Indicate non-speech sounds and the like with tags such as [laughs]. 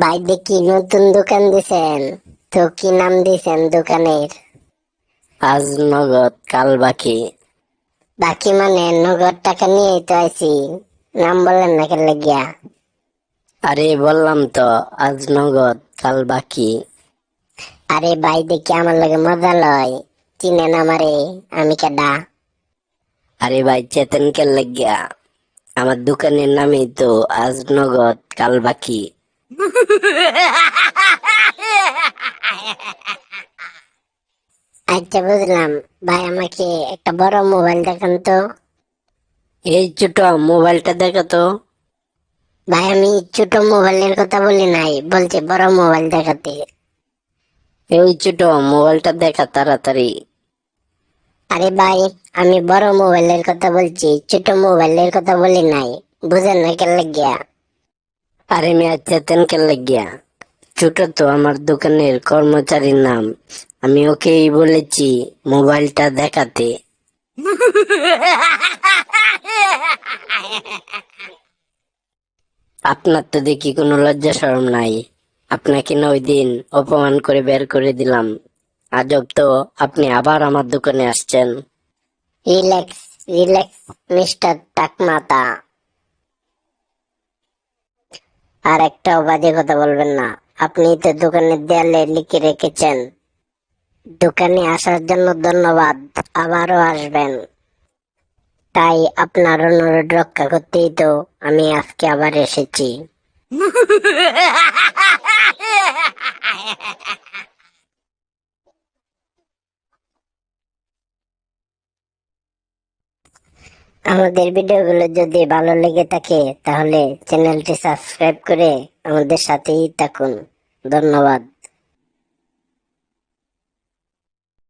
ভাই দেখি নতুন দোকান দিছেন। তো কি নাম দিছেন দোকানের? আজ নগদ কাল বাকি বাকি মানে নগদ টাকা নিয়ে তো আইছি। নাম বললেন না কেন লাগিয়া? আরে বললাম তো আজ নগদ কাল বাকি আরে ভাই দেখি আমার লগে মজা লয়। চিনেন আমারে আমি কেডা? আরে ভাই চেতন কে লাগিয়া? আমার দোকানের নামই তো আজ নগদ কাল বাকি আচ্ছা বুঝলাম। ভাই আমাকে একটা বড় মোবাইল দেখান তো। এই ছোট মোবাইলটা দেখো তো। ভাই আমি ছোট মোবাইলের কথা বলি নাই বলছি বড় মোবাইল দেখাতে। এই ছোট মোবাইলটা দেখা তাড়াতাড়ি। আরে ভাই আমি বড় মোবাইলের কথা বলছি ছোট মোবাইলের কথা বলি নাই বুঝেন না কেন লাগিয়া। আরে মেয়া, চেতন কে লাগিয়া? ছোট তো, আমার দোকানের কর্মচারীর নাম। আমি ওকেই বলেছি, মোবাইলটা দেখাতে। আপনার তো দেখি কোনো লজ্জা শরম নাই। আপনাকে না ওই দিন অপমান করে বের করে দিলাম। আজব তো, আপনি আবার আমার দোকানে আসছেন। রিল্যাক্স রিল্যাক্স, মিস্টার টাকমাতা। আর একটা বাজে কথা বলবেন না। আপনি তো দোকানের দেয়ালে লিখে রেখেছেন। দোকানে আসার জন্য ধন্যবাদ। আবারও আসবেন। তাই আপনার অনুরোধ রক্ষা করতেই তো আমি আজকে আবার এসেছি। [laughs] আমাদের ভিডিওগুলো যদি ভালো লেগে থাকে তাহলে চ্যানেলটি সাবস্ক্রাইব করে আমাদের সাথেই থাকুন। ধন্যবাদ।